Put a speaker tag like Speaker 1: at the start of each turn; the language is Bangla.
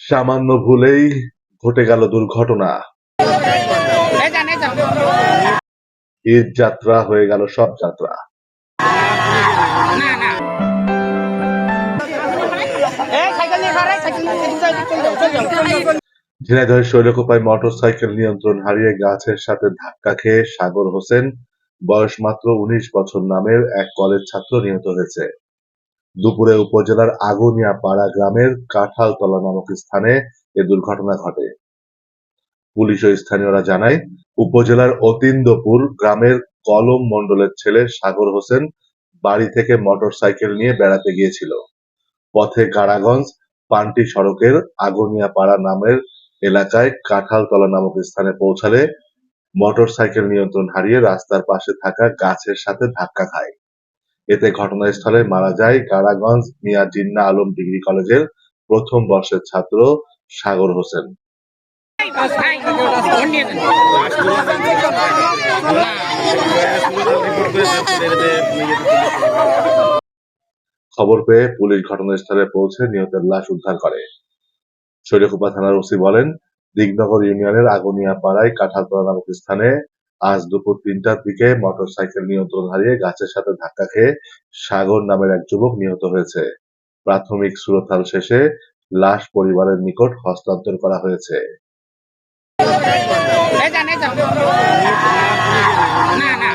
Speaker 1: সামান্য ভুলেই ঘটে গেল দুর্ঘটনা। ঈদ যাত্রা হয়ে গেল সব যাত্রা। ঝিনাইদহের শৈলকুপায় মোটরসাইকেল নিয়ন্ত্রণ হারিয়ে গাছের সাথে ধাক্কা খেয়ে সাগর হোসেন, বয়স মাত্র উনিশ বছর নামের এক কলেজ ছাত্র নিহত হয়েছে। দুপুরে উপজেলার আগুনিয়া পাড়া গ্রামের কাঁঠালতলা নামক স্থানে এ দুর্ঘটনা ঘটে। পুলিশ ও স্থানীয়রা জানায়, উপজেলার অতিন্দপুর গ্রামের কলম মণ্ডলের ছেলে সাগর হোসেন বাড়ি থেকে মোটরসাইকেল নিয়ে বেড়াতে গিয়েছিল। পথে গাড়াগঞ্জ পান্টি সড়কের আগুনিয়া পাড়া নামের এলাকায় কাঁঠালতলা নামক স্থানে পৌঁছালে মোটরসাইকেল নিয়ন্ত্রণ হারিয়ে রাস্তার পাশে থাকা গাছের সাথে ধাক্কা খায়। এতে ঘটনাস্থলে মারা যায় কারাগঞ্জ মিয়া জিন্না আলম ডিগ্রি কলেজের প্রথম বর্ষের ছাত্র সাগর হোসেন। খবর পেয়ে পুলিশ ঘটনাস্থলে পৌঁছে নিহতের লাশ উদ্ধার করে। শৈলকুপা থানার ওসি বলেন, দিগনগর ইউনিয়নের আগুনিয়া পাড়ায় কাঁঠালতলা নামক স্থানে আজ দুপুর তিনটার দিকে মোটরসাইকেল নিয়ন্ত্রণ হারিয়ে গাছের সাথে ধাক্কা খেয়ে সাগর নামের এক যুবক নিহত হয়েছে। প্রাথমিক সুরতাল শেষে লাশ পরিবারের নিকট হস্তান্তর করা হয়েছে।